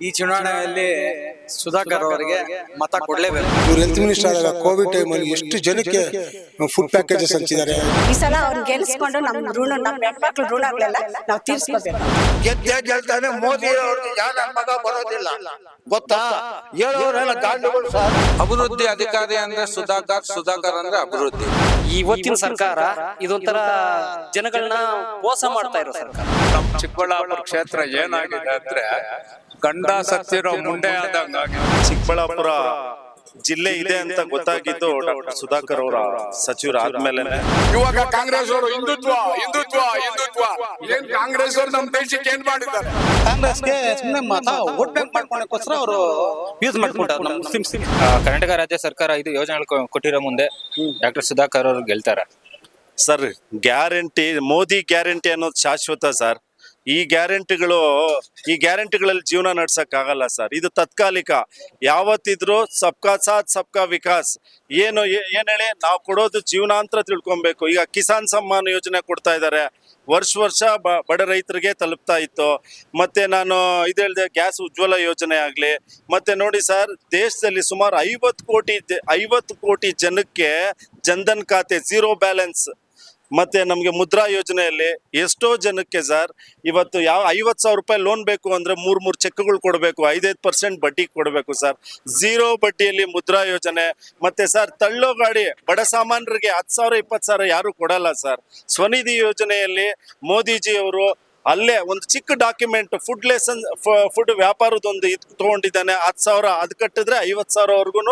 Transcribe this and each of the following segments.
ಈ ಚುನಾವಣೆಯಲ್ಲಿ ಸುಧಾಕರ್ ಅವರಿಗೆ ಮತ ಕೊಡಲೇಬೇಕು. ಇವ್ರು ಹೆಲ್ತ್ ಮಿನಿಸ್ಟರ್ ಆದಾಗ ಕೋವಿಡ್ ಟೈಮಲ್ಲಿ ಎಷ್ಟು ಜನಕ್ಕೆ ಫುಡ್ ಪ್ಯಾಕೇಜಸ್ ಹಂಚಿದ್ದಾರೆ? ಈ ಸಲ ಅವ್ರು ಗೆಲ್ಸ್ಕೊಂಡು ನಮ್ಮ ಋಣ ನಮ್ಮ ಹೆಣ್ಮಕ್ಳು ಋಣಗಳೆಲ್ಲ ನಾವು ತೀರಿಸ್ಕೋಬೇಕು. ಗೆದ್ದೆ ಗೆಲ್ತಾನೆ ಮೋದಿ ಅವ್ರಿಗೆ ಯಾರ ಮಗ ಬರೋದಿಲ್ಲ. ಗೊತ್ತಾ? ಹೇಳೋರೆಲ್ಲ ಗಾಂಡುಗಳು ಸರ್ ಅಭಿವೃದ್ಧಿ ಅಧಿಕಾರಿ ಅಂದ್ರೆ ಸುಧಾಕರ್ ಸುಧಾಕರ್ ಅಂದ್ರೆ ಅಭಿವೃದ್ಧಿ. ಇವತ್ತಿನ ಸರ್ಕಾರ ಇದೊಂಥರ ಜನಗಳನ್ನ ಮೋಸ ಮಾಡ್ತಾ ಇರೋ ಸರ್ಕಾರ. ನಮ್ಮ ಚಿಕ್ಕಬಳ್ಳಾಪುರ ಕ್ಷೇತ್ರ ಏನಾಗಿದೆ ಅಂದ್ರೆ ಗಂಡ ಸತ್ತಿರೋ ಮುಂಡೆ ಆದಂಗ ಚಿಕ್ಕಬಳ್ಳಾಪುರ ಜಿಲ್ಲೆ ಇದೆ ಅಂತ ಗೊತ್ತಾಗಿದ್ದು ಡಾಕ್ಟರ್ ಸುಧಾಕರ್ ಅವರ ಸಚಿವರು ಆದ್ಮೇಲೆ. ಇವಾಗ ಕಾಂಗ್ರೆಸ್ ಅವರು ಹಿಂದುತ್ವ ಹಿಂದುತ್ವ ಹಿಂದುತ್ವ. ಏನ್ ಕಾಂಗ್ರೆಸ್ ಅವರು ನಮ್ಮ ದೇಶಕ್ಕೆ ಏನ್ ಮಾಡಿದ್ದಾರೆ? ಕಾಂಗ್ರೆಸ್ಗೆ ಸುಮ್ಮನೆ ಮತ ವೋಟ್ ಬ್ಯಾಂಕ್ ಮಾಡ್ಕೊಳಕ್ಕೋಸ್ಕರ ಅವರು ಯೂಸ್ ಮಾಡ್ಕೊಂಡಾರ ನಮ್ಮ ಮುಸ್ಲಿಮ್ಸ್ ಕರ್ನಾಟಕ ರಾಜ್ಯ ಸರ್ಕಾರ ಇದು ಯೋಜನೆಗಳು ಕೊಟ್ಟಿರೋ ಮುಂದೆ ಡಾಕ್ಟರ್ ಸುಧಾಕರ್ ಅವರು ಗೆಲ್ತಾರ. ಸರ್ ಗ್ಯಾರಂಟಿ ಮೋದಿ ಗ್ಯಾರಂಟಿ ಅನ್ನೋದು ಶಾಶ್ವತ ಸರ್. ಈ ಗ್ಯಾರಂಟಿಗಳು, ಈ ಗ್ಯಾರಂಟಿಗಳಲ್ಲಿ ಜೀವನ ನಡ್ಸಕ್ ಆಗಲ್ಲ ಸರ್. ಇದು ತತ್ಕಾಲಿಕ. ಯಾವತ್ತಿದ್ರು ಸಬ್ಕಾ ಸಾಥ್, ಸಬ್ಕಾ ವಿಕಾಸ್. ಏನು ಏನ್ ಹೇಳಿ? ನಾವು ಕೊಡೋದು ಜೀವನಾಂತರ ತಿಳ್ಕೊಬೇಕು. ಈಗ ಕಿಸಾನ್ ಸಮ್ಮಾನ್ ಯೋಜನೆ ಕೊಡ್ತಾ ಇದ್ದಾರೆ. ವರ್ಷ ವರ್ಷ ಬಡ ರೈತರಿಗೆ ತಲುಪ್ತಾ ಇತ್ತು. ಮತ್ತೆ ನಾನು ಇದು ಹೇಳಿದೆ, ಗ್ಯಾಸ್ ಉಜ್ವಲ ಯೋಜನೆ ಆಗಲಿ. ಮತ್ತೆ ನೋಡಿ ಸರ್, ದೇಶದಲ್ಲಿ ಸುಮಾರು ಐವತ್ತು ಕೋಟಿ ಐವತ್ತು ಕೋಟಿ ಜನಕ್ಕೆ ಜನ್ಧನ್ ಖಾತೆ, ಝೀರೋ ಬ್ಯಾಲೆನ್ಸ್. ಮತ್ತೆ ನಮಗೆ ಮುದ್ರಾ ಯೋಜನೆಯಲ್ಲಿ ಎಷ್ಟೋ ಜನಕ್ಕೆ ಸರ್, ಇವತ್ತು ಯಾವ ಐವತ್ತು ಸಾವಿರ ರೂಪಾಯಿ ಲೋನ್ ಬೇಕು ಅಂದ್ರೆ ಮೂರ್ ಮೂರು ಚೆಕ್ಗಳು ಕೊಡಬೇಕು, ಐದೈದು ಪರ್ಸೆಂಟ್ ಬಡ್ಡಿ ಕೊಡಬೇಕು ಸರ್. ಝೀರೋ ಬಡ್ಡಿಯಲ್ಲಿ ಮುದ್ರಾ ಯೋಜನೆ, ಮತ್ತೆ ಸರ್ ತಳ್ಳೋ ಗಾಡಿ, ಬಡ ಸಾಮಾನ್ಯರಿಗೆ ಹತ್ತು ಸಾವಿರ, ಇಪ್ಪತ್ತು ಸಾವಿರ ಯಾರು ಕೊಡಲ್ಲ ಸರ್. ಸ್ವನಿಧಿ ಯೋಜನೆಯಲ್ಲಿ ಮೋದಿಜಿ ಅವರು ಅಲ್ಲೇ ಒಂದು ಚಿಕ್ಕ ಡಾಕ್ಯುಮೆಂಟ್ ಫುಡ್ ಲೆಸನ್ ಫುಡ್ ವ್ಯಾಪಾರದೊಂದು ಇದು ತಗೊಂಡಿದ್ದಾನೆ ಹತ್ತು ಸಾವಿರ ಅದು ಕಟ್ಟಿದ್ರೆ ಐವತ್ತು ಸಾವಿರವರೆಗೂ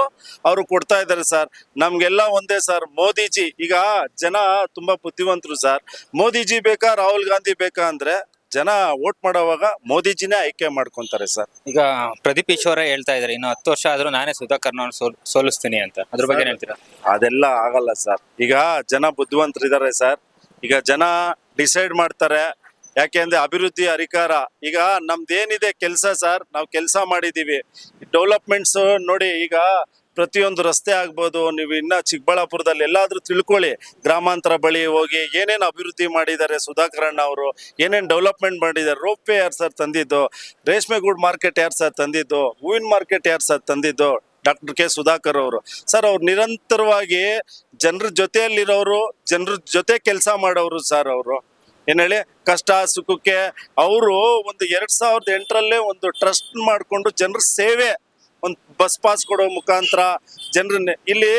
ಅವರು ಕೊಡ್ತಾ ಇದ್ದಾರೆ ಸರ್ ನಮಗೆಲ್ಲ ಒಂದೇ ಸರ್ ಮೋದಿಜಿ ಈಗ ಜನ ತುಂಬಾ ಬುದ್ಧಿವಂತರು ಸರ್ ಮೋದಿಜಿ ಬೇಕಾ ರಾಹುಲ್ ಗಾಂಧಿ ಬೇಕಾ ಅಂದ್ರೆ ಜನ ವೋಟ್ ಮಾಡೋವಾಗ ಮೋದಿಜಿನೇ ಆಯ್ಕೆ ಮಾಡ್ಕೊಂತಾರೆ ಸರ್ ಈಗ ಪ್ರದೀಪ್ ಈಶ್ವರ ಹೇಳ್ತಾ ಇದ್ದಾರೆ ಇನ್ನು ಹತ್ತು ವರ್ಷ ಆದ್ರೂ ನಾನೇ ಸುಧಾಕರ್ನ ಸೋಲ್ ಸೋಲಿಸ್ತೀನಿ ಅಂತ. ಅದ್ರ ಬಗ್ಗೆ ಹೇಳ್ತೀರಾ? ಅದೆಲ್ಲ ಆಗಲ್ಲ ಸರ್ ಈಗ ಜನ ಬುದ್ಧಿವಂತರಿದ್ದಾರೆ ಸರ್ ಈಗ ಜನ ಡಿಸೈಡ್ ಮಾಡ್ತಾರೆ ಯಾಕೆಂದ್ರೆ ಅಭಿವೃದ್ಧಿ ಅಧಿಕಾರ. ಈಗ ನಮ್ದೇನಿದೆ ಕೆಲಸ ಸರ್, ನಾವು ಕೆಲಸ ಮಾಡಿದೀವಿ. ಡೆವಲಪ್ಮೆಂಟ್ಸ್ ನೋಡಿ ಈಗ ಪ್ರತಿಯೊಂದು ರಸ್ತೆ ಆಗ್ಬೋದು, ನೀವು ಇನ್ನ ಚಿಕ್ಕಬಳ್ಳಾಪುರದಲ್ಲಿ ಎಲ್ಲಾದ್ರೂ ತಿಳ್ಕೊಳ್ಳಿ. ಗ್ರಾಮಾಂತರ ಬಳಿ ಹೋಗಿ ಏನೇನು ಅಭಿವೃದ್ಧಿ ಮಾಡಿದ್ದಾರೆ ಸುಧಾಕರ್ ಅಣ್ಣ ಅವರು, ಏನೇನು ಡೆವಲಪ್ಮೆಂಟ್ ಮಾಡಿದ್ದಾರೆ. ರೋಪ್ ವೇ ಯಾರು ಸರ್ ತಂದಿದ್ದು? ರೇಷ್ಮೆ ಗೂಡ್ ಮಾರ್ಕೆಟ್ ಯಾರು ಸರ್ ತಂದಿದ್ದು? ಹೂವಿನ ಮಾರ್ಕೆಟ್ ಯಾರು ಸರ್ ತಂದಿದ್ದು? ಡಾಕ್ಟರ್ ಕೆ ಸುಧಾಕರ್ ಅವರು. ಸರ್, ಅವ್ರು ನಿರಂತರವಾಗಿ ಜನರ ಜೊತೆಯಲ್ಲಿರೋರು, ಜನರ ಜೊತೆ ಕೆಲಸ ಮಾಡೋರು ಸರ್ ಅವರು. ಏನ್ ಹೇಳಿ? ಕಷ್ಟ, ಸುಖಕ್ಕೆ ಅವರು ಒಂದು ಎರಡ್ ಸಾವಿರದ ಎಂಟರಲ್ಲೇ ಒಂದು ಟ್ರಸ್ಟ್ ಮಾಡಿಕೊಂಡು ಜನರ ಸೇವೆ, ಒಂದು ಬಸ್ ಪಾಸ್ ಕೊಡೋ ಮುಖಾಂತರ ಜನರನ್ನೇ. ಇಲ್ಲಿ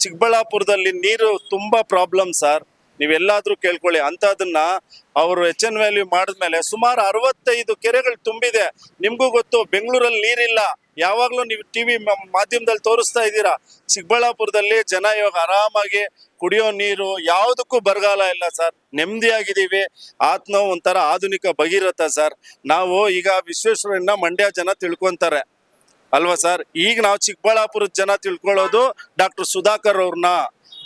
ಚಿಕ್ಕಬಳ್ಳಾಪುರದಲ್ಲಿ ನೀರು ತುಂಬಾ ಪ್ರಾಬ್ಲಮ್ ಸರ್ ನೀವೆಲ್ಲಾದ್ರೂ ಕೇಳ್ಕೊಳ್ಳಿ. ಅಂತದನ್ನ ಅವರು ಎಚ್ ಎನ್ ವ್ಯಾಲ್ಯೂ ಮಾಡಿದ್ಮೇಲೆ ಸುಮಾರು ಅರವತ್ತೈದು ಕೆರೆಗಳು ತುಂಬಿದೆ. ನಿಮ್ಗೂ ಗೊತ್ತು, ಬೆಂಗಳೂರಲ್ಲಿ ನೀರಿಲ್ಲ. ಯಾವಾಗಲೂ ನೀವು ಟಿವಿ ಮಾಧ್ಯಮದಲ್ಲಿ ತೋರಿಸ್ತಾ ಇದ್ದೀರಾ. ಚಿಕ್ಕಬಳ್ಳಾಪುರದಲ್ಲಿ ಜನ ಇವಾಗ ಆರಾಮಾಗಿ ಕುಡಿಯೋ ನೀರು ಯಾವುದಕ್ಕೂ ಬರಗಾಲ ಇಲ್ಲ ಸರ್. ನೆಮ್ಮದಿಯಾಗಿದ್ದೀವಿ. ಆತ್ಮ ಒಂಥರ ಆಧುನಿಕ ಭಗೀರಥ ಸರ್. ನಾವು ಈಗ ವಿಶ್ವೇಶ್ವರನ್ನ ಮಂಡ್ಯ ಜನ ತಿಳ್ಕೊಂತಾರೆ. ಅಲ್ವಾ ಸರ್? ಈಗ ನಾವು ಚಿಕ್ಕಬಳ್ಳಾಪುರದ ಜನ ತಿಳ್ಕೊಳ್ಳೋದು ಡಾಕ್ಟರ್ ಸುಧಾಕರ್ ಅವ್ರನ್ನ.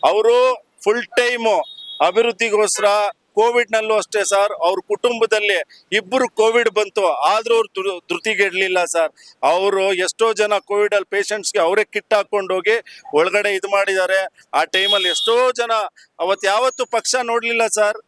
ಅವರು ಫುಲ್ ಟೈಮು ಅಭಿವೃದ್ಧಿಗೋಸ್ಕರ ಕೋವಿಡ್ ನಲ್ಲೂ ಅಷ್ಟೇ ಸರ್. ಅವ್ರ ಕುಟುಂಬದಲ್ಲಿ ಇಬ್ಬರು ಕೋವಿಡ್ ಬಂತು. ಆದ್ರೂ ಅವ್ರು ಧೃತಿಗೆಡ್ಲಿಲ್ಲ ಸರ್. ಅವರು ಎಷ್ಟೋ ಜನ ಕೋವಿಡ್ ಅಲ್ಲಿ ಪೇಷಂಟ್ಸ್ಗೆ ಅವರೇ ಕಿಟ್ ಹಾಕೊಂಡು ಹೋಗಿ ಒಳಗಡೆ ಇದು ಮಾಡಿದ್ದಾರೆ. ಆ ಟೈಮಲ್ಲಿ ಎಷ್ಟೋ ಜನ ಅವತ್ತು ಯಾವತ್ತು ಪಕ್ಷ ನೋಡ್ಲಿಲ್ಲ ಸರ್.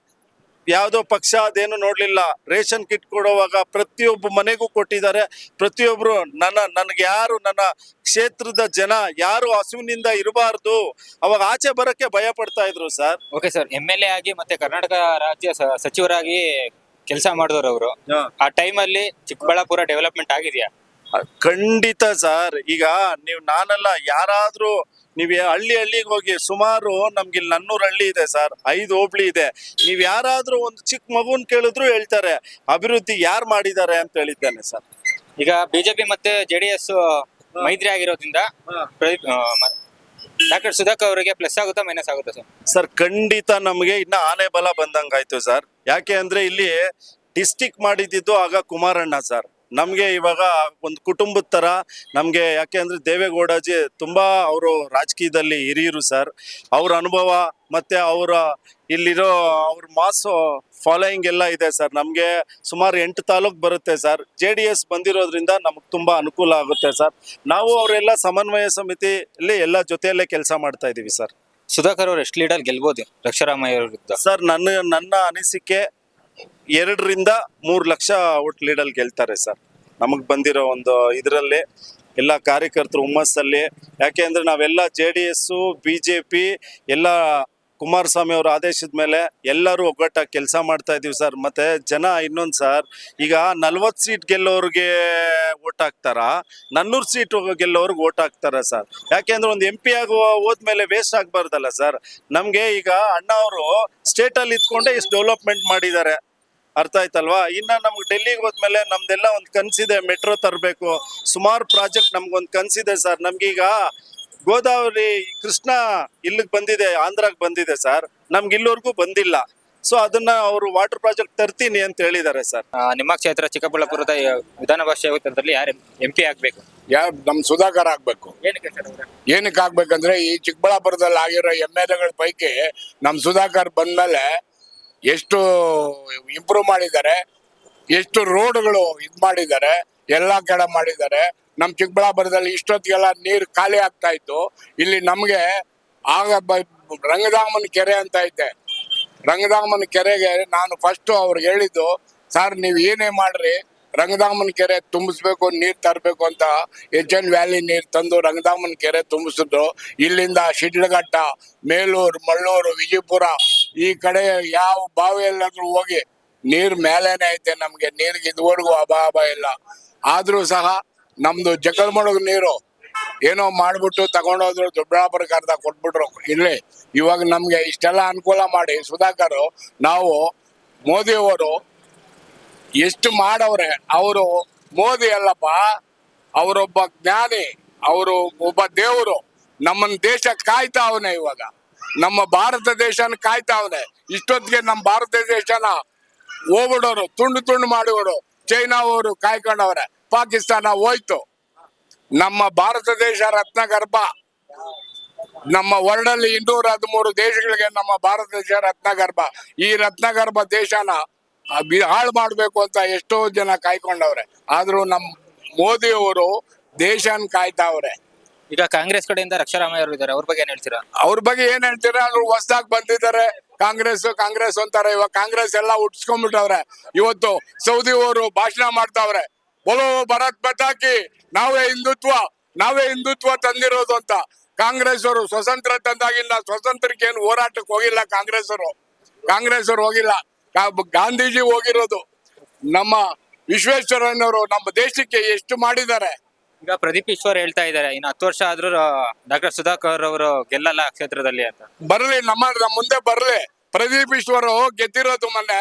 ಯಾವುದೋ ಪಕ್ಷ ಅದೇನು ನೋಡ್ಲಿಲ್ಲ. ರೇಷನ್ ಕಿಟ್ ಕೊಡುವಾಗ ಪ್ರತಿಯೊಬ್ಬ ಮನೆಗೂ ಕೊಟ್ಟಿದ್ದಾರೆ. ಪ್ರತಿಯೊಬ್ಬರು ನನ್ನ ನನಗೆ ಯಾರು ನನ್ನ ಕ್ಷೇತ್ರದ ಜನ ಯಾರು ಹಸುವಿನಿಂದ ಇರಬಾರ್ದು. ಅವಾಗ ಆಚೆ ಬರಕ್ಕೆ ಭಯ ಪಡ್ತಾ ಇದ್ರು sir. Okay sir M L A ಆಗಿ ಮತ್ತೆ ಕರ್ನಾಟಕ ರಾಜ್ಯ ಸ- ಸಚಿವರಾಗಿ ಕೆಲಸ ಮಾಡಿದವರು ಅವರು. ಆ ಟೈಮಲ್ಲಿ ಚಿಕ್ಕಬಳ್ಳಾಪುರ ಡೆವಲಪ್ಮೆಂಟ್ ಆಗಿದೆಯಾ? ಖಂಡಿತ ಸರ್. ಈಗ ನೀವು ನಾನಲ್ಲ ಯಾರಾದ್ರೂ ನೀವ್ ಹಳ್ಳಿ ಹಳ್ಳಿಗೆ ಹೋಗಿ ಸುಮಾರು ನಮ್ಗೆ ಇಲ್ಲಿ ನನ್ನೂರು ಹಳ್ಳಿ ಇದೆ ಸರ್ ಐದು ಹೋಬ್ಳಿ ಇದೆ. ನೀವ್ ಯಾರಾದ್ರೂ ಒಂದು ಚಿಕ್ಕ ಮಗುನ್ ಕೇಳಿದ್ರು ಹೇಳ್ತಾರೆ ಅಭಿವೃದ್ಧಿ ಯಾರು ಮಾಡಿದ್ದಾರೆ? ಅಂತ ಹೇಳಿದ್ದೇನೆ ಸರ್. ಈಗ ಬಿಜೆಪಿ ಮತ್ತೆ ಜೆಡಿಎಸ್ ಮೈತ್ರಿ ಆಗಿರೋದ್ರಿಂದ ಪ್ರದೀಪ್ ಡಾಕ್ಟರ್ ಸುಧಾಕರ್ ಅವರಿಗೆ ಪ್ಲಸ್ ಆಗುತ್ತಾ ಮೈನಸ್ ಆಗುತ್ತಾ ಸರ್? ಸರ್ ಖಂಡಿತ ನಮಗೆ ಇನ್ನ ಆನೆ ಬಲ ಬಂದಂಗಾಯ್ತು ಸರ್. ಯಾಕೆ ಅಂದ್ರೆ ಇಲ್ಲಿ ಡಿಸ್ಟಿಕ್ ಮಾಡಿದ್ದು ಆಗ ಕುಮಾರಣ್ಣ ಸರ್. ನಮ್ಗೆ ಇವಾಗ ಒಂದು ಕುಟುಂಬದ ಥರ ನಮಗೆ ಯಾಕೆ ಅಂದರೆ ದೇವೇಗೌಡಜಿ ತುಂಬ ಅವರು ರಾಜಕೀಯದಲ್ಲಿ ಹಿರಿಯರು ಸರ್ ಅವ್ರ ಅನುಭವ ಮತ್ತು ಅವರ ಇಲ್ಲಿರೋ ಅವ್ರ ಮಾಸ್ ಫಾಲೋಯಿಂಗ್ ಎಲ್ಲ ಇದೆ ಸರ್ ನಮಗೆ ಸುಮಾರು ಎಂಟು ತಾಲೂಕು ಬರುತ್ತೆ ಸರ್ ಜೆ ಡಿ ಎಸ್ ಬಂದಿರೋದ್ರಿಂದ ನಮಗೆ ತುಂಬ ಅನುಕೂಲ ಆಗುತ್ತೆ ಸರ್ ನಾವು ಅವರೆಲ್ಲ ಸಮನ್ವಯ ಸಮಿತಿಯಲ್ಲಿ ಎಲ್ಲ ಜೊತೆಯಲ್ಲೇ ಕೆಲಸ ಮಾಡ್ತಾ ಇದ್ದೀವಿ ಸರ್ ಸುಧಾಕರ್ ಅವರು ಎಷ್ಟು ಲೀಡರ್ ಗೆಲ್ಬೋದು ಲಕ್ಷರಾಮಯ್ಯ ವಿರುದ್ಧ ಸರ್ ನನ್ನ ನನ್ನ ಅನಿಸಿಕೆ ಎರಡರಿಂದ ಮೂರು ಲಕ್ಷ ಓಟ್ ಲೀಡಲ್ಲಿ ಗೆಲ್ತಾರೆ ಸರ್. ನಮಗೆ ಬಂದಿರೋ ಒಂದು ಇದರಲ್ಲಿ ಎಲ್ಲ ಕಾರ್ಯಕರ್ತರು ಹುಮ್ಮಸ್ಸಲ್ಲಿ. ಯಾಕೆ ಅಂದರೆ ನಾವೆಲ್ಲ J D S B J P ಎಲ್ಲ ಕುಮಾರಸ್ವಾಮಿ ಅವರು ಆದೇಶದ ಮೇಲೆ ಎಲ್ಲರೂ ಒಗ್ಗಟ್ಟಾಗಿ ಕೆಲಸ ಮಾಡ್ತಾ ಇದ್ದೀವಿ ಸರ್. ಮತ್ತೆ ಜನ ಇನ್ನೊಂದು ಸರ್, ಈಗ ನಲ್ವತ್ತು ಸೀಟ್ ಗೆಲ್ಲೋರಿಗೆ ಓಟ್ ಹಾಕ್ತಾರ? ನನ್ನೂರು ಸೀಟ್ ಗೆಲ್ಲೋರ್ಗೆ ಓಟ್ ಹಾಕ್ತಾರ ಸರ್? ಯಾಕೆಂದ್ರೆ ಒಂದು ಎಂ ಪಿ ಆಗುವ ಹೋದ್ಮೇಲೆ ವೇಸ್ಟ್ ಆಗ್ಬಾರ್ದಲ್ಲ ಸರ್. ನಮಗೆ ಈಗ ಅಣ್ಣ ಅವರು ಸ್ಟೇಟ್ ಅಲ್ಲಿ ಇದ್ಕೊಂಡೆ ಇಷ್ಟು ಡೆವಲಪ್ಮೆಂಟ್ ಮಾಡಿದ್ದಾರೆ. ಅರ್ಥ ಆಯ್ತಲ್ವಾ? ಇನ್ನ ನಮ್ಗೆ ಡೆಲ್ಲಿಗೆ ಹೋದ್ಮೇಲೆ ನಮ್ದೆಲ್ಲ ಒಂದು ಕನಸಿದೆ, ಮೆಟ್ರೋ ತರಬೇಕು. ಸುಮಾರು ಪ್ರಾಜೆಕ್ಟ್ ನಮ್ಗೊಂದು ಕನಸಿದೆ ಸರ್. ನಮ್ಗೀಗ ಗೋದಾವರಿ ಕೃಷ್ಣ ಇಲ್ಲಿಗೆ ಬಂದಿದೆ ಆಂಧ್ರಕ್ಕೆ ಬಂದಿದೆ ಸರ್. ನಮ್ಗೆ ಇಲ್ಲಿವರೆಗೂ ಬಂದಿಲ್ಲ. ಸೊ ಅದನ್ನ ಅವರು ವಾಟರ್ ಪ್ರಾಜೆಕ್ಟ್ ತರ್ತೀನಿ ಅಂತ ಹೇಳಿದ್ದಾರೆ ಸರ್. ನಿಮ್ಮ ಕ್ಷೇತ್ರ ಚಿಕ್ಕಬಳ್ಳಾಪುರದ ವಿಧಾನಸಭಾ ಕ್ಷೇತ್ರದಲ್ಲಿ ಯಾರು ಎಂ ಪಿ ಆಗ್ಬೇಕು? ಯಾರು ನಮ್ ಸುಧಾಕರ್ ಆಗ್ಬೇಕು. ಏನಕ್ಕೆ ಸರ್ ಅವ್ರೆ? ಏನಕ್ಕೆ ಆಗ್ಬೇಕಂದ್ರೆ ಈ ಚಿಕ್ಕಬಳ್ಳಾಪುರದಲ್ಲಿ ಆಗಿರೋ ಎಂ ಎಲ್ ಎಗಳ ಪೈಕಿ ನಮ್ ಸುಧಾಕರ್ ಬಂದ್ಮೇಲೆ ಎಷ್ಟು ಇಂಪ್ರೂವ್ ಮಾಡಿದ್ದಾರೆ ಎಷ್ಟು ರೋಡ್ಗಳು ಇದ್ ಮಾಡಿದ್ದಾರೆ ಎಲ್ಲಾ ಕಡೆ ಮಾಡಿದ್ದಾರೆ. ನಮ್ ಚಿಕ್ಕಬಳ್ಳಾಪುರದಲ್ಲಿ ಇಷ್ಟೊತ್ತಿಗೆಲ್ಲ ನೀರು ಖಾಲಿ ಆಗ್ತಾ ಇತ್ತು. ಇಲ್ಲಿ ನಮ್ಗೆ ಆಗ ರಂಗದಾಮನ ಕೆರೆ ಅಂತ ಐತೆ. ರಂಗದಾಮನ ಕೆರೆಗೆ ನಾನು ಫಸ್ಟ್ ಅವ್ರಿಗೆ ಹೇಳಿದ್ದು, ಸರ್ ನೀವು ಏನೇ ಮಾಡ್ರಿ, ರಂಗದಾಮನ ಕೆರೆ ತುಂಬಿಸ್ಬೇಕು, ನೀರು ತರಬೇಕು ಅಂತ ಎಚ್ ಎನ್ ವ್ಯಾಲಿ ನೀರು ತಂದು ರಂಗದಾಮನ ಕೆರೆ ತುಂಬಿಸಿದ್ರು. ಇಲ್ಲಿಂದ ಶಿಡ್ಲಘಟ್ಟ, ಮೇಲೂರು, ಮಳ್ಳೂರು, ವಿಜಯಪುರ ಈ ಕಡೆ ಯಾವ ಬಾವಿಯಲ್ಲಾದ್ರೂ ಹೋಗಿ ನೀರು ಮೇಲೇನೆ ಐತೆ ನಮ್ಗೆ. ನೀರಿಗೆ ಇದುವರೆಗೂ ಅಭಾವ ಇಲ್ಲ. ಆದ್ರೂ ಸಹ ನಮ್ದು ಜಗಲ್ಮಡಗ್ ನೀರು. ಏನೋ ಮಾಡ್ಬಿಟ್ಟು ತಗೊಂಡೋದ್ರು ದೊಡ್ಡಬಳ್ಳಾಪುರಕ್ಕೆ ಅರ್ಧ ಕೊಟ್ಬಿಟ್ರು. ಇಲ್ಲಿ ಇವಾಗ ನಮ್ಗೆ ಇಷ್ಟೆಲ್ಲ ಅನುಕೂಲ ಮಾಡಿ ಸುಧಾಕರ್, ನಾವು ಮೋದಿಯವರು ಎಷ್ಟು ಮಾಡವ್ರೆ, ಅವರು ಮೋದಿ ಅಲ್ಲಪ್ಪ, ಅವರೊಬ್ಬ ಜ್ಞಾನಿ, ಅವರು ಒಬ್ಬ ದೇವರು. ನಮ್ಮನ್ ದೇಶ ಕಾಯ್ತಾ ಅವನೆ ಇವಾಗ. ನಮ್ಮ ಭಾರತ ದೇಶನ ಕಾಯ್ತಾವನೆ ಇಷ್ಟೊತ್ತಿಗೆ ನಮ್ಮ ಭಾರತ ದೇಶನ ಹೋಗ್ಬಿಡೋರು, ತುಂಡು ತುಂಡು ಮಾಡಿಬಿಡು ಚೈನಾ ಅವರು ಕಾಯ್ಕೊಂಡವ್ರೆ. ಪಾಕಿಸ್ತಾನ ಹೋಯ್ತು. ನಮ್ಮ ಭಾರತ ದೇಶ ರತ್ನಗರ್ಭ. ನಮ್ಮ ವರ್ಲ್ಡ್ ಅಲ್ಲಿ ಇನ್ನೂರ ಹದಿಮೂರು ದೇಶಗಳಿಗೆ ನಮ್ಮ ಭಾರತ ದೇಶ ರತ್ನಗರ್ಭ. ಈ ರತ್ನಗರ್ಭ ದೇಶನ ಹಾಳು ಮಾಡ್ಬೇಕು ಅಂತ ಎಷ್ಟೋ ಜನ ಕಾಯ್ಕೊಂಡವ್ರೆ. ಆದ್ರೂ ನಮ್ ಮೋದಿಯವರು ದೇಶನ್ ಕಾಯ್ತಾವ್ರೆ. ಈಗ ಕಾಂಗ್ರೆಸ್ ಕಡೆಯಿಂದ ರಕ್ಷಾರಾಮಯ್ಯ ಅವರು ಇದ್ದಾರೆ. ಅವ್ರ ಬಗ್ಗೆ ಏನ್ ಹೇಳ್ತೀರಾ? ಅವ್ರ ಬಗ್ಗೆ ಏನ್ ಹೇಳ್ತೀರಾ? ಅವ್ರು ಹೊಸದಾಗಿ ಬಂದಿದ್ದಾರೆ. ಕಾಂಗ್ರೆಸ್ ಕಾಂಗ್ರೆಸ್ ಅಂತಾರೆ. ಇವಾಗ ಕಾಂಗ್ರೆಸ್ ಎಲ್ಲ ಉಟ್ಸ್ಕೊಂಡ್ಬಿಟ್ಟವ್ರೆ. ಇವತ್ತು ಸೌದಿ ಅವರು ಭಾಷಣ ಮಾಡ್ತಾವ್ರೆ. ಬೋಲೋ ಭರತ್ ಬಟಾಕಿ ನಾವೇ ಹಿಂದುತ್ವ ನಾವೇ ಹಿಂದುತ್ವ ತಂದಿರೋದು ಅಂತ. ಕಾಂಗ್ರೆಸ್ ಅವರು ಸ್ವತಂತ್ರ ತಂದಾಗಿಲ್ಲ ಸ್ವತಂತ್ರಕ್ಕೆ ಏನು ಹೋರಾಟಕ್ಕೆ ಹೋಗಿಲ್ಲ ಕಾಂಗ್ರೆಸ್ ಅವರು ಕಾಂಗ್ರೆಸ್ ಅವರು ಹೋಗಿಲ್ಲ ಗಾಂಧೀಜಿ ಹೋಗಿರೋದು. ನಮ್ಮ ವಿಶ್ವೇಶ್ವರಯ್ಯನವರು ನಮ್ಮ ದೇಶಕ್ಕೆ ಎಷ್ಟು ಮಾಡಿದ್ದಾರೆ? ಈಗ ಪ್ರದೀಪ್ ಈಶ್ವರ್ ಹೇಳ್ತಾ ಇದ್ದಾರೆ ಇನ್ನು ಹತ್ತು ವರ್ಷ ಆದ್ರೂ ಡಾಕ್ಟರ್ ಸುಧಾಕರ್ ಅವರು ಗೆಲ್ಲಲ್ಲ ಕ್ಷೇತ್ರದಲ್ಲಿ ಅಂತ. ಬರಲಿ ನಮ್ಮ ನಮ್ಮ ಮುಂದೆ ಬರಲಿ. ಪ್ರದೀಪ್ ಈಶ್ವರ್ ಗೆದ್ದಿರೋದು ಮೊನ್ನೆ.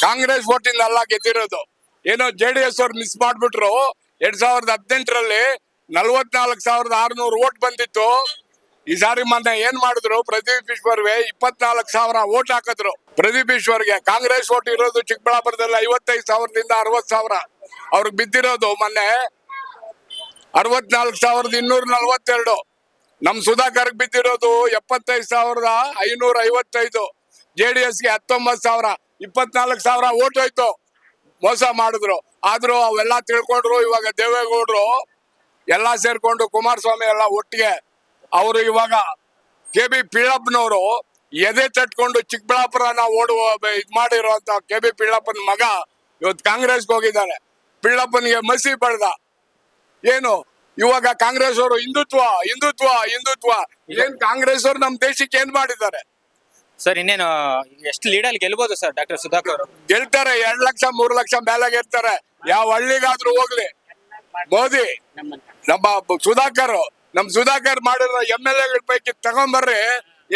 ಕಾಂಗ್ರೆಸ್ ಓಟಿಂದ ಅಲ್ಲ ಗೆದ್ದಿರೋದು. ಏನೋ ಜೆ ಡಿ ಎಸ್ ಅವ್ರು ಮಿಸ್ ಮಾಡ್ಬಿಟ್ರು. ಎರಡ್ ಸಾವಿರದ ಹದಿನೆಂಟರಲ್ಲಿ ನಲ್ವತ್ನಾಲ್ಕು ಸಾವಿರದ ಆರ್ನೂರು ಓಟ್ ಬಂದಿತ್ತು. ಈ ಸಾರಿ ಮೊನ್ನೆ ಏನ್ ಮಾಡಿದ್ರು? ಪ್ರದೀಪ್ ಈಶ್ವರ್ಗೆ ಇಪ್ಪತ್ನಾಲ್ಕು ಸಾವಿರ ಓಟ್ ಹಾಕಿದ್ರು. ಪ್ರದೀಪ್ ಈಶ್ವರ್ಗೆ ಕಾಂಗ್ರೆಸ್ ಓಟ್ ಇರೋದು ಚಿಕ್ಕಬಳ್ಳಾಪುರದಲ್ಲಿ ಐವತ್ತೈದು ಸಾವಿರದಿಂದ ಅರವತ್ ಸಾವಿರ. ಅವ್ರಿಗೆ ಬಿದ್ದಿರೋದು ಮೊನ್ನೆ ಅರವತ್ನಾಲ್ಕು ಸಾವಿರದ ಇನ್ನೂರ ನಲ್ವತ್ತೆರಡು. ನಮ್ ಸುಧಾಕರ್ಗೆ ಬಿದ್ದಿರೋದು ಎಪ್ಪತ್ತೈದು ಸಾವಿರದ ಐನೂರ ಐವತ್ತೈದು. ಜೆ ಡಿ ಎಸ್ಗೆ ಹತ್ತೊಂಬತ್ತು ಸಾವಿರ. ಇಪ್ಪತ್ನಾಲ್ಕು ಸಾವಿರ ಓಟ್ ಹೋಯ್ತು. ಮೋಸ ಮಾಡಿದ್ರು. ಆದ್ರೂ ಅವೆಲ್ಲ ತಿಳ್ಕೊಂಡ್ರು, ಇವಾಗ ದೇವೇಗೌಡರು ಎಲ್ಲ ಸೇರ್ಕೊಂಡು ಕುಮಾರಸ್ವಾಮಿ ಎಲ್ಲ ಒಟ್ಟಿಗೆ ಅವರು ಇವಾಗ ಕೆ ಬಿ ಪಿಳಪ್ಪನವರು ಎದೆ ತಟ್ಕೊಂಡು ಚಿಕ್ಕಬಳ್ಳಾಪುರನ ಓಡುವ ಇದ್ ಮಾಡಿರುವಂತ ಕೆ ಬಿ ಪಿಳ್ಳಪ್ಪನ ಮಗ ಇವತ್ತು ಕಾಂಗ್ರೆಸ್ಗೆ ಹೋಗಿದ್ದಾರೆ. ಪಿಳ್ಳಪ್ಪನಿಗೆ ಮಸಿ ಬಡ್ದ. ಏನು? ಇವಾಗ ಕಾಂಗ್ರೆಸ್ ಅವರು ಹಿಂದುತ್ವ ಹಿಂದುತ್ವ ಹಿಂದುತ್ವ. ಏನ್ ಕಾಂಗ್ರೆಸ್ ಅವರು ನಮ್ಮ ದೇಶಕ್ಕೆ ಏನ್ ಮಾಡಿದ್ದಾರೆ? ಸರ್, ಇನ್ನೇನು, ಎಷ್ಟು ಲೀಡಲ್ಲಿ ಗೆಲ್ಬೋದು ಸರ್ ಡಾಕ್ಟರ್ ಸುಧಾಕರ್ ಗೆಲ್ತಾರೆ, ಎರಡ್ ಲಕ್ಷ, ಮೂರ್ ಲಕ್ಷ ಮೇಲೆ ಗೆಲ್ತಾರೆ. ಯಾವ ಹಳ್ಳಿಗಾದ್ರೂ ಹೋಗ್ಲಿ. ಮೋದಿ, ನಮ್ಮ ಸುಧಾಕರ್ ನಮ್ ಸುಧಾಕರ್ ಮಾಡಿರೋ ಎಂ ಎಲ್ ಎಗಳ ಪೈಕಿ ತಗೊಂಬರ್ರಿ.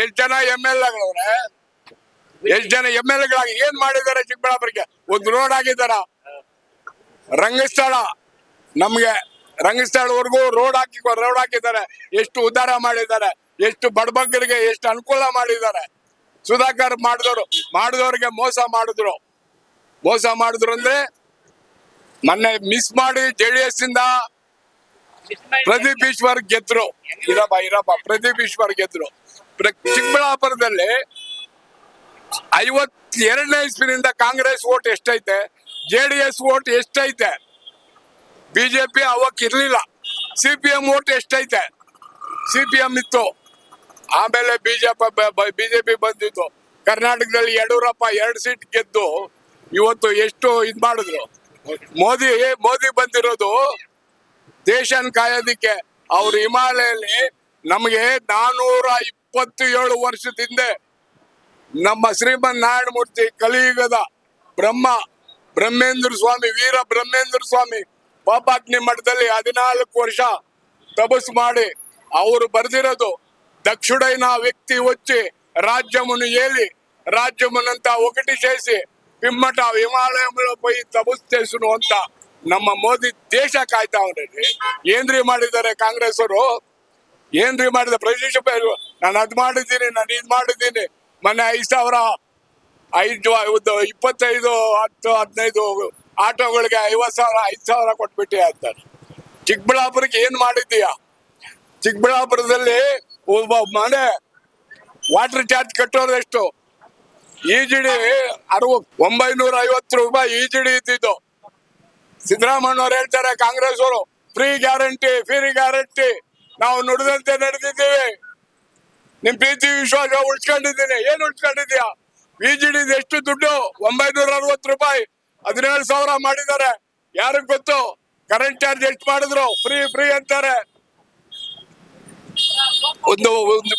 ಎಷ್ಟ್ ಜನ ಎಂ ಎಲ್ ಎಗಳವ್ರೆ? ಎಷ್ಟ್ ಜನ ಎಂ ಎಲ್ ಎಗಳಾಗಿ ಏನ್ ಮಾಡಿದ್ದಾರೆ ಚಿಕ್ಕಬಳ್ಳಾಪುರಕ್ಕೆ? ಒಂದ್ ರೋಡ್ ಆಗಿದಾರ ರಂಗಸ್ಥಳ. ನಮ್ಗೆ ರಂಗಸ್ಥಳವರೆಗೂ ರೋಡ್ ಹಾಕಿ ರೋಡ್ ಹಾಕಿದ್ದಾರೆ. ಎಷ್ಟು ಉದ್ಧಾರ ಮಾಡಿದ್ದಾರೆ. ಎಷ್ಟು ಬಡಬಗ್ಗರಿಗೆ ಎಷ್ಟು ಅನುಕೂಲ ಮಾಡಿದ್ದಾರೆ. ಸುಧಾಕರ್ ಮಾಡಿದವರು, ಮಾಡಿದವ್ರಿಗೆ ಮೋಸ ಮಾಡಿದ್ರು. ಮೋಸ ಮಾಡಿದ್ರು ಅಂದ್ರೆ ಮೊನ್ನೆ ಮಿಸ್ ಮಾಡಿ ಜೆ ಡಿ ಎಸ್ ಇಂದ ಪ್ರದೀಪ್ ಈಶ್ವರ್ ಗೆದ್ರು. ಇರಪ್ಪ ಇರಪ್ಪ, ಪ್ರದೀಪ್ ಈಶ್ವರ್ ಗೆದ್ರು. ಚಿಕ್ಕಬಳ್ಳಾಪುರದಲ್ಲಿ ಐವತ್ ಐವತ್ತೆರಡನೇ ಇಸ್ವಿನಿಂದ ಕಾಂಗ್ರೆಸ್ ಓಟ್ ಎಷ್ಟೈತೆ ಜೆ ಡಿ ಎಸ್ ಓಟ್ ಎಷ್ಟೈತೆ? ಬಿಜೆಪಿ ಅವಕ್ ಇರ್ಲಿಲ್ಲ. ಸಿ ಪಿ ಎಂ ಓಟ್ ಎಷ್ಟೈತೆ? ಸಿ ಪಿ ಎಂ ಇತ್ತು. ಆಮೇಲೆ ಬಿಜೆಪಿ ಬಿಜೆಪಿ ಬಂದಿತ್ತು. ಕರ್ನಾಟಕದಲ್ಲಿ ಯಡಿಯೂರಪ್ಪ ಎರಡು ಸೀಟ್ ಗೆದ್ದು ಇವತ್ತು ಎಷ್ಟು ಇದ್ ಮಾಡಿದ್ರು? ಮೋದಿ ಮೋದಿ ಬಂದಿರೋದು ದೇಶನ್ ಕಾಯೋದಿಕ್ಕೆ. ಅವ್ರ ಹಿಮಾಲಯಲ್ಲಿ ನಮಗೆ ನಾನೂರ ಇಪ್ಪತ್ತು ಏಳು ವರ್ಷದ ಹಿಂದೆ ನಮ್ಮ ಶ್ರೀಮನ್ ನಾರಾಯಣಮೂರ್ತಿ ಕಲಿಯುಗದ ಬ್ರಹ್ಮ, ಬ್ರಹ್ಮೇಂದ್ರ ಸ್ವಾಮಿ, ವೀರ ಬ್ರಹ್ಮೇಂದ್ರ ಸ್ವಾಮಿ ಪಾಪಾಗ್ನಿ ಮಠದಲ್ಲಿ ಹದಿನಾಲ್ಕು ವರ್ಷ ತಪಸ್ ಮಾಡಿ ಅವರು ಬರೆದಿರೋದು ದಕ್ಷುಡೈನ ವ್ಯಕ್ತಿ వచ్చి రాజ్యమును ఏలి రాజ్యమునంతా ఒకటి చేసి పిమ్మట హిమాలయంలో పోయి తపస్సు చేసును ಅಂತ ನಮ್ಮ ಮೋದಿ ದೇಶ ಕಾಯ್ತಾ ಅವ್ರಿ ಏನ್ರಿ ಮಾಡಿದ್ದಾರೆ ಕಾಂಗ್ರೆಸ್ ಅವರು ಏನ್ರಿ ಮಾಡಿದ ಪ್ರದೇಶ ನಾನು ಅದ್ ಮಾಡಿದ್ದೀನಿ ನಾನು ಇದ್ ಮಾಡಿದ್ದೀನಿ ಮೊನ್ನೆ ಐದು ಸಾವಿರ ಐದು ಒಂದು ಇಪ್ಪತ್ತೈದು ಹತ್ತು ಹದಿನೈದು ಆಟೋಗಳಿಗೆ ಐವತ್ತು ಸಾವಿರ ಐದು ಸಾವಿರ ಕೊಟ್ಬಿಟ್ಟಿ ಅಂತಾರೆ ಚಿಕ್ಕಬಳ್ಳಾಪುರಕ್ಕೆ ಏನ್ ಮಾಡಿದ್ದೀಯಾ ಚಿಕ್ಕಬಳ್ಳಾಪುರದಲ್ಲಿ ಒಬ್ಬ ಮನೆ ವಾಟರ್ ಚಾರ್ಜ್ ಕಟ್ಟೋದು ಎಷ್ಟು? ಈಜಿಡಿ ಅರವತ್ ಒಂಬೈನೂರ ಐವತ್ತು ರೂಪಾಯಿ ಈಜಿಡಿ ಇದ್ದಿದ್ದು. ಸಿದ್ದರಾಮಯ್ಯವ್ರು ಹೇಳ್ತಾರೆ, ಕಾಂಗ್ರೆಸ್ ಅವರು ಫ್ರೀ ಗ್ಯಾರಂಟಿ ಫ್ರೀ ಗ್ಯಾರಂಟಿ ನಾವು ನುಡಿದಂತೆ ನಡೆದಿದ್ದೀವಿ. ನಿಮ್ ಪ್ರೀತಿ, ವಿಶ್ವಾಸ ಉಳ್ಸ್ಕೊಂಡಿದ್ದೀನಿ. ಏನ್ ಉಳ್ಸ್ಕೊಂಡಿದ್ಯಾ ವಿಜಿಡಿ ಎಷ್ಟು ದುಡ್ಡು? ಒಂಬೈನೂರ ಅರವತ್ತು ರೂಪಾಯಿ. ಹದಿನೇಳು ಸಾವಿರ ಮಾಡಿದ್ದಾರೆ. ಯಾರಿಗ್ ಗೊತ್ತು? ಕರೆಂಟ್ ಚಾರ್ಜ್ ಎಷ್ಟು ಮಾಡಿದ್ರು? ಫ್ರೀ ಫ್ರೀ ಅಂತಾರೆ. ಒಂದು ಒಂದು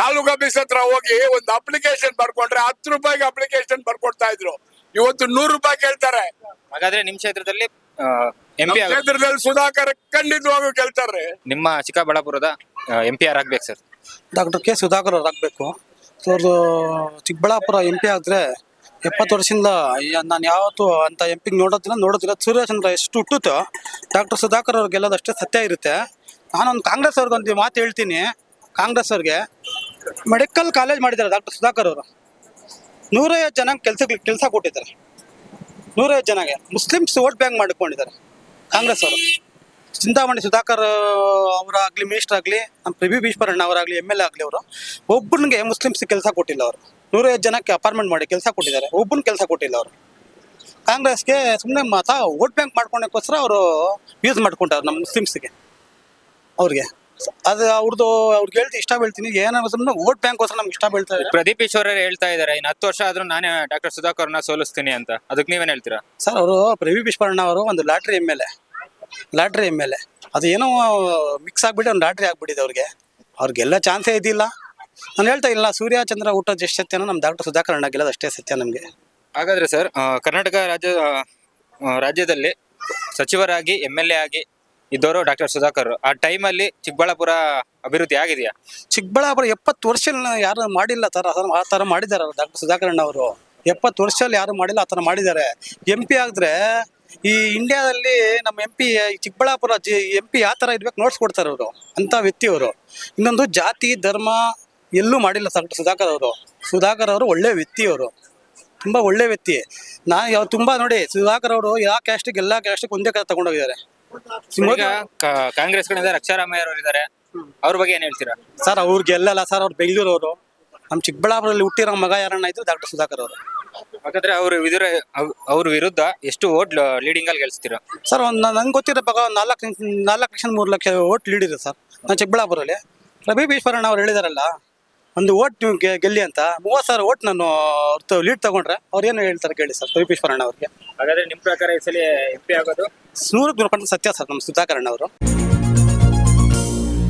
ತಾಲೂಕು ಆಫೀಸ್ ಹತ್ರ ಹೋಗಿ ಒಂದು ಅಪ್ಲಿಕೇಶನ್ ಬರ್ಕೊಂಡ್ರೆ ಹತ್ತು ರೂಪಾಯಿಗೆ ಅಪ್ಲಿಕೇಶನ್ ಬರ್ಕೊಡ್ತಾ ಇದ್ರು. ಇವತ್ತು ನೂರು ರೂಪಾಯಿ ಕೇಳ್ತಾರೆ. ಹಾಗಾದ್ರೆ ನಿಮ್ ಕ್ಷೇತ್ರದಲ್ಲಿ ಎಂಪಿ ಕ್ಷೇತ್ರದಲ್ಲಿ ಸುಧಾಕರ್ ಖಂಡಿತವಾಗೂ ಕೇಳ್ತಾರೆ. ನಿಮ್ಮ ಚಿಕ್ಕಬಳ್ಳಾಪುರದ ಎಂ ಪಿ ಆರ್ ಆಗ್ಬೇಕು ಸರ್? ಡಾಕ್ಟರ್ ಕೆ ಸುಧಾಕರ್ ಅವ್ರು ಆಗ್ಬೇಕು. ಅವ್ರದ್ದು ಚಿಕ್ಕಬಳ್ಳಾಪುರ ಎಂ ಪಿ ಆದ್ರೆ ಎಪ್ಪತ್ತು ವರ್ಷದಿಂದ ನಾನು ಯಾವತ್ತೂ ಅಂತ ಎಂ ಪಿಗೆ ನೋಡೋದಿಲ್ಲ ನೋಡೋದಿಲ್ಲ. ಸೂರ್ಯಚಂದ್ರ ಎಷ್ಟು ಹುಟ್ಟುತ್ತೋ ಡಾಕ್ಟರ್ ಸುಧಾಕರ್ ಅವ್ರಿಗೆಲ್ಲದಷ್ಟೇ ಗೆಲ್ಲೋದು ಅಷ್ಟೇ ಸತ್ಯ ಇರುತ್ತೆ. ನಾನೊಂದು ಕಾಂಗ್ರೆಸ್ ಅವ್ರಿಗೊಂದು ಮಾತು ಹೇಳ್ತೀನಿ. ಕಾಂಗ್ರೆಸ್ ಅವ್ರಿಗೆ, ಮೆಡಿಕಲ್ ಕಾಲೇಜ್ ಮಾಡಿದ್ದಾರೆ ಡಾಕ್ಟರ್ ಸುಧಾಕರ್ ಅವರು. ನೂರೈವತ್ತು ಜನ ಕೆಲಸ ಕೆಲಸ ಕೊಟ್ಟಿದ್ದಾರೆ. ನೂರೈವತ್ತು ಜನಗೆ ಮುಸ್ಲಿಮ್ಸ್ ವೋಟ್ ಬ್ಯಾಂಕ್ ಮಾಡಿಕೊಂಡಿದ್ದಾರೆ ಕಾಂಗ್ರೆಸ್ ಅವರು. ಚಿಂತಾಮಣಿ ಸುಧಾಕರ್ ಅವರಾಗಲಿ, ಮಿನಿಸ್ಟರ್ ಆಗಲಿ, ನಮ್ಮ ಪ್ರಭು ಭೀಶ್ವರಣ್ಣ ಅವರಾಗಲಿ, ಎಂ ಎಲ್ ಎ ಆಗಲಿ ಅವರು, ಒಬ್ಬನಿಗೆ ಮುಸ್ಲಿಮ್ಸ್ ಕೆಲಸ ಕೊಟ್ಟಿಲ್ಲ ಅವರು. ನೂರೈವತ್ತು ಜನಕ್ಕೆ ಅಪಾರ್ಟ್ಮೆಂಟ್ ಮಾಡಿ ಕೆಲಸ ಕೊಟ್ಟಿದ್ದಾರೆ. ಒಬ್ಬನ ಕೆಲಸ ಕೊಟ್ಟಿಲ್ಲ ಅವರು. ಕಾಂಗ್ರೆಸ್ಗೆ ಸುಮ್ಮನೆ ಮತ ವೋಟ್ ಬ್ಯಾಂಕ್ ಮಾಡ್ಕೊಳಕ್ಕೋಸ್ಕರ ಅವರು ಯೂಸ್ ಮಾಡ್ಕೊಂಡವ್ರು ನಮ್ಮ ಮುಸ್ಲಿಮ್ಸ್ಗೆ. ಅವ್ರಿಗೆ. ಅದು ಅವ್ರದ್ದು ಅವ್ರಿಗೆ ಹೇಳ್ತಿ ಇಷ್ಟ ಬೀಳ್ತೀನಿ. ಏನಾದ್ರು ಬ್ಯಾಂಕ್ ಬ್ಯಾಂಕ್ಗೋಸ್ಕರ ನಮ್ಗೆ ಇಷ್ಟ ಬೀಳ್ತಾರೆ ಪ್ರದೀಪ್ ಈಶ್ವರ ಹೇಳ್ತಾ ಇದಾರೆ ಇನ್ನು ಹತ್ತು ವರ್ಷ ಆದ್ರೂ ನಾನೇ ಡಾಕ್ಟರ್ ಸುಧಾಕರ್ನ ಸೋಲಿಸ್ತೀನಿ ಅಂತ. ಅದಕ್ಕೆ ನೀವೇನು ಹೇಳ್ತೀರಾ? ಸರ್ ಅವರು ಪ್ರದೀಪ್ ಈಶ್ವರಣ್ಣ ಅವರು ಒಂದು lottery M L A. Lottery M L A. ಅದು ಏನೋ ಮಿಕ್ಸ್ ಆಗ್ಬಿಟ್ಟು ಒಂದು ಲಾಟ್ರಿ ಆಗ್ಬಿಟ್ಟಿದೆ ಅವ್ರಿಗೆ. ಅವ್ರಿಗೆಲ್ಲ ಚಾನ್ಸೇ ಇದ್ದಿಲ್ಲ ನಾನು ಹೇಳ್ತಾ ಇಲ್ಲ ಸೂರ್ಯ ಚಂದ್ರ ಊಟದ ಎಷ್ಟು ಸತ್ಯನೋ ನಮ್ಮ ಡಾಕ್ಟರ್ ಸುಧಾಕರ್ ಅಣ್ಣ ಗೆಲ್ಲೋದು ಅಷ್ಟೇ ಸತ್ಯ ನಮಗೆ. ಹಾಗಾದ್ರೆ ಸರ್ ಕರ್ನಾಟಕ ರಾಜ್ಯ ರಾಜ್ಯದಲ್ಲಿ ಸಚಿವರಾಗಿ ಎಂ ಎಲ್ ಎ ಆಗಿ ಇದ್ದವರು ಡಾಕ್ಟರ್ ಸುಧಾಕರ್. ಆ ಟೈಮಲ್ಲಿ ಚಿಕ್ಕಬಳ್ಳಾಪುರ ಅಭಿವೃದ್ಧಿ ಆಗಿದೆಯಾ? ಚಿಕ್ಕಬಳ್ಳಾಪುರ ಎಪ್ಪತ್ತು ವರ್ಷ ಯಾರು ಮಾಡಿಲ್ಲ ತರ ಆ ಥರ ಮಾಡಿದ್ದಾರೆ ಡಾಕ್ಟರ್ ಸುಧಾಕರ್ ಅಣ್ಣ ಅವರು ಎಪ್ಪತ್ತು ವರ್ಷದಲ್ಲಿ ಯಾರು ಮಾಡಿಲ್ಲ ಆ ಥರ ಮಾಡಿದ್ದಾರೆ. ಎಂ ಪಿ ಆಗಿದ್ರೆ ಈ ಇಂಡಿಯಾದಲ್ಲಿ ನಮ್ಮ M P Chikkaballapura G M P ಯಾವ ಥರ ಇರ್ಬೇಕು ನೋಡ್ಸ್ಕೊಡ್ತಾರೆ ಅವರು, ಅಂಥ ವ್ಯಕ್ತಿ ಅವರು. ಇನ್ನೊಂದು ಜಾತಿ, ಧರ್ಮ ಎಲ್ಲೂ ಮಾಡಿಲ್ಲ ಡಾಕ್ಟರ್ ಸುಧಾಕರ್ ಅವರು. ಸುಧಾಕರ್ ಅವರು ಒಳ್ಳೆ ವ್ಯಕ್ತಿ ಅವರು. ತುಂಬ ಒಳ್ಳೆ ವ್ಯಕ್ತಿ. ನಾ ಯಾವ, ತುಂಬ ನೋಡಿ ಸುಧಾಕರ್ ಅವರು ಯಾವ ಕ್ಯಾಸ್ಟಿಗೆ ಎಲ್ಲ ಕ್ಯಾಸ್ಟಿಗೆ ಒಂದೇ ಕಡೆ ತಗೊಂಡೋಗಿದ್ದಾರೆ. ಈಗ ಕಾ- ಕಾಂಗ್ರೆಸ್ ಕಡೆಯಿಂದ ರಕ್ಷಾರಾಮಯ್ಯ ಅವರು ಇದ್ದಾರೆ ಅವ್ರ ಬಗ್ಗೆ ಏನ್ ಹೇಳ್ತೀರಾ? ಸರ್ ಅವ್ರು ಗೆಲ್ಲಲ್ಲ ಸರ್ ಅವ್ರು ಬೆಂಗಳೂರವರು. ನಮ್ಮ ಚಿಕ್ಕಬಳ್ಳಾಪುರದಲ್ಲಿ ಹುಟ್ಟಿರೋ ಮಗ ಯಾರನ್ನ ಇದ್ರು ಡಾಕ್ಟರ್ ಸುಧಾಕರ್ ಅವರು. ಹಾಗಾದ್ರೆ ಅವ್ರ ವಿದುರ ಅವ್ರ ವಿರುದ್ಧ ಎಷ್ಟು ಓಟ್ ಲೀಡಿಂಗ್ ಅಲ್ಲಿ ಗೆಲ್ಸ್ತೀರಾ? ಸರ್ ಒಂದು ನಂಗೆ ಗೊತ್ತಿರೋ ಪ್ರಕಾರ ಒಂದು ನಾಲ್ಕು ನಾಲ್ಕು ಲಕ್ಷ ಮೂರು ಲಕ್ಷ ಓಟ್ ಲೀಡ್ ಇದೆ ಸರ್ ನಾನು ಚಿಕ್ಕಬಳ್ಳಾಪುರಲ್ಲಿ ರವಿ ಈಶ್ವರಣ್ಣ ಅವ್ರು ಹೇಳಿದಾರಲ್ಲ ಒಂದು ಓಟ್ ನೀವು ಗೆ- ಗೆಲ್ಲಿ ಅಂತ. ಮೂವತ್ತು ಸಾವಿರ ಓಟ್ ನಾನು ಲೀಡ್ ತಗೊಂಡ್ರೆ ಅವ್ರು ಏನು ಹೇಳ್ತಾರೆ ಕೇಳಿ ಸರ್ ಪ್ರೀಪೀಶ್ವರಣ್ಣ ಅವ್ರಿಗೆ. ಹಾಗಾದ್ರೆ ನಿಮ್ ಪ್ರಕಾರ ಈ ಸಲ ಎಂ ಪಿ ಆಗೋದು? ನೂರಕ್ಕೆ ನೂರು ಪರ್ಸೆಂಟ್ ಸತ್ಯ ಸರ್ ನಮ್ಮ ಸುಧಾಕರಣ್ಣ ಅವರು.